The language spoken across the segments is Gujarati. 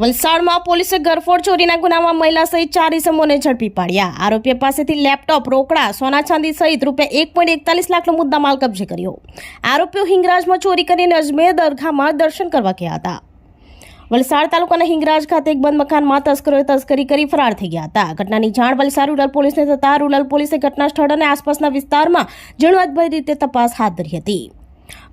વલસાડમાં પોલીસે ઘરફોડ ચોરીના ગુનામાં મહિલા સહિત ચાર ઇસમોને ઝડપી પાડ્યા. આરોપીઓ પાસેથી લેપટોપ, રોકડા, સોના ચાંદી સહિત રૂપિયા એક પોઈન્ટ એકતાલીસ લાખનો મુદ્દામાલ કબજે કર્યો. આરોપીઓ હિંગરાજમાં ચોરી કરીને અજમેર દરગાહમાં દર્શન કરવા ગયા હતા. વલસાડ તાલુકાના હિંગરાજ ખાતે એક બંધ મકાનમાં તસ્કરોએ તસ્કરી કરી ફરાર થઈ ગયા હતા. ઘટનાની જાણ વલસાડ રૂરલ પોલીસને થતાં રૂરલ પોલીસે ઘટના સ્થળ અને આસપાસના વિસ્તારમાં ઝીણવટભરી રીતે તપાસ હાથ ધરી હતી.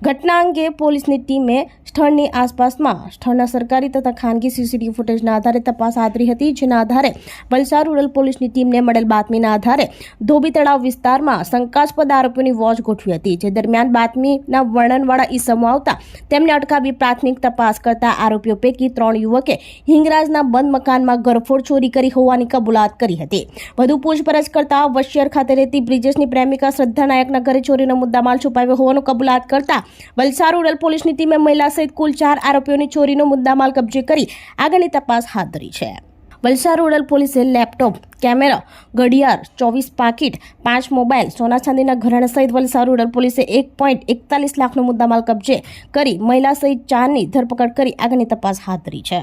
ઘટના અંગે પોલીસની ટીમે સ્થળની આસપાસમાં સ્થળના સરકારી તથા ખાનગી સીસીટીવી ફૂટેજના આધારે તપાસ હાથ હતી, જેના આધારે વલસાડ રૂરલ પોલીસની ટીમને મળેલ બાતમીના આધારે ધોબી તળાવ વિસ્તારમાં શંકાસ્પદ આરોપીઓની વોચ ગોઠવી હતી, જે દરમિયાન બાતમીના વર્ણનવાળા ઈસમો આવતા તેમને અટકાવી પ્રાથમિક તપાસ કરતા આરોપીઓ પૈકી ત્રણ યુવકે હિંગરાજના બંધ મકાનમાં ગરફોડ ચોરી કરી હોવાની કબૂલાત કરી હતી. વધુ પૂછપરછ કરતા વશિયર ખાતે રહેતી બ્રિજેશની પ્રેમિકા શ્રદ્ધા નાયકના ઘરે ચોરીનો મુદ્દામાલ છુપાવ્યો હોવાનું કબૂલાત કરતા વલસાડ રૂરલ પોલીસની ટીમે મહિલા સહિત કુલ ચાર આરોપીઓની ચોરીનો મુદ્દામાલ કબજે કરી આગળની તપાસ હાથ ધરી છે. વલસાડ રૂરલ પોલીસે લેપટોપ, કેમેરા, ઘડિયાળ, ચોવીસ પાકીટ, પાંચ મોબાઈલ, સોના ચાંદીના ઘરેણા સહિત વલસાડ રૂરલ પોલીસે એક પોઈન્ટ એકતાલીસ લાખનો મુદ્દામાલ કબજે કરી મહિલા સહિત ચારની ધરપકડ કરી આગળની તપાસ હાથ ધરી છે.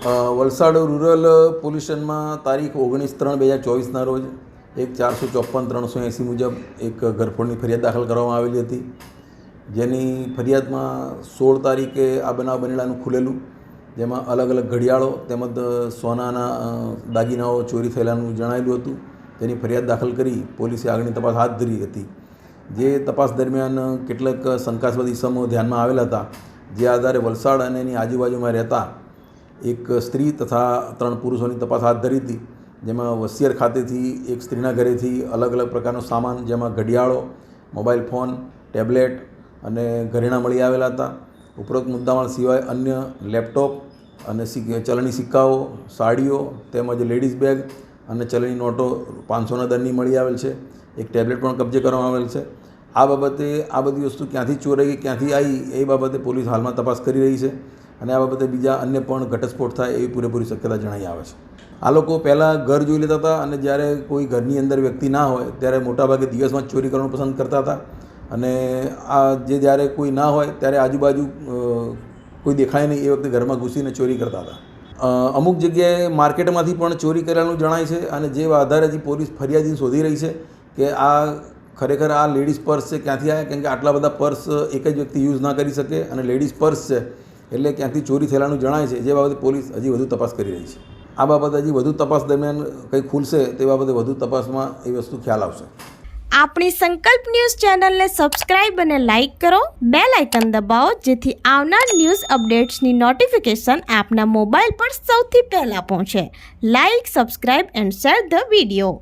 વલસાડ રૂરલ પોલીસ તારીખ ઓગણીસ ત્રણ બે હજાર ચોવીસના રોજ એક ચારસો ચોપન ત્રણસો એંસી મુજબ એક ઘરફોડની ફરિયાદ દાખલ કરવામાં આવેલી હતી. જેની ફરિયાદમાં સોળ તારીખે આ બનાવ બનેલાનું ખુલેલું, જેમાં અલગ અલગ ઘડિયાળો તેમજ સોનાના દાગીનાઓ ચોરી થયેલાનું જણાયેલું હતું. તેની ફરિયાદ દાખલ કરી પોલીસે આગળની તપાસ હાથ ધરી હતી. જે તપાસ દરમિયાન કેટલાક શંકાસ્પદ ઇસમો ધ્યાનમાં આવેલા હતા. જે આધારે વલસાડ અને એની આજુબાજુમાં રહેતા એક સ્ત્રી તથા ત્રણ પુરુષોની તપાસ હાથ ધરી હતી. જેમાં વસિયર ખાતેથી એક સ્ત્રીના ઘરેથી અલગ અલગ પ્રકારનો સામાન, જેમાં ઘડિયાળો, મોબાઈલ ફોન, ટેબ્લેટ અને ઘરેણાં મળી આવેલા હતા. ઉપરોક્ત મુદ્દામાલ સિવાય અન્ય લેપટોપ અને ચલણી સિક્કાઓ, સાડીઓ તેમજ લેડીઝ બેગ અને ચલણી નોટો પાંચસોના દરની મળી આવેલ છે. એક ટેબ્લેટ પણ કબજે કરવામાં આવેલ છે. આ બાબતે આ બધી વસ્તુ ક્યાંથી ચોરાઈ, ક્યાંથી આવી એ બાબતે પોલીસ હાલમાં તપાસ કરી રહી છે. અને આ બાબતે બીજા અન્ય પણ ઘટસ્ફોટ થાય એવી પૂરેપૂરી શક્યતા જણાઈ આવે છે. આ લોકો પહેલાં ઘર જોઈ લેતા હતા અને જ્યારે કોઈ ઘરની અંદર વ્યક્તિ ના હોય, ત્યારે મોટાભાગે દિવસમાં ચોરી કરવાનું પસંદ કરતા હતા. અને આ જે જ્યારે કોઈ ના હોય, ત્યારે આજુબાજુ કોઈ દેખાય નહીં એ વખતે ઘરમાં ઘૂસીને ચોરી કરતા હતા. અમુક જગ્યાએ માર્કેટમાંથી પણ ચોરી કરેલું જણાય છે અને જે આધારે હજી પોલીસ ફરિયાદી શોધી રહી છે કે આ ખરેખર આ લેડીઝ પર્સ છે, ક્યાંથી આવ્યા કેમ કે આટલા બધા પર્સ એક જ વ્યક્તિ યુઝ ના કરી શકે અને લેડીઝ પર્સ છે. એટલે ક્યાંથી ચોરી થયેલાનું જણાય છે, જે બાબતે પોલીસ હજી વધુ તપાસ કરી રહી છે. આ બાબતે હજી વધુ તપાસ દરમિયાન કંઈ ખુલશે, તે બાબતે વધુ તપાસમાં એ વસ્તુ ખ્યાલ આવશે. આપણી સંકલ્પ ન્યૂઝ ચેનલને સબસ્ક્રાઇબ અને લાઇક કરો. બે લાઇકન દબાવો, જેથી આવનાર ન્યૂઝ અપડેટ્સની નોટિફિકેશન આપના મોબાઈલ પર સૌથી પહેલા પહોંચે. Like, subscribe and share the video.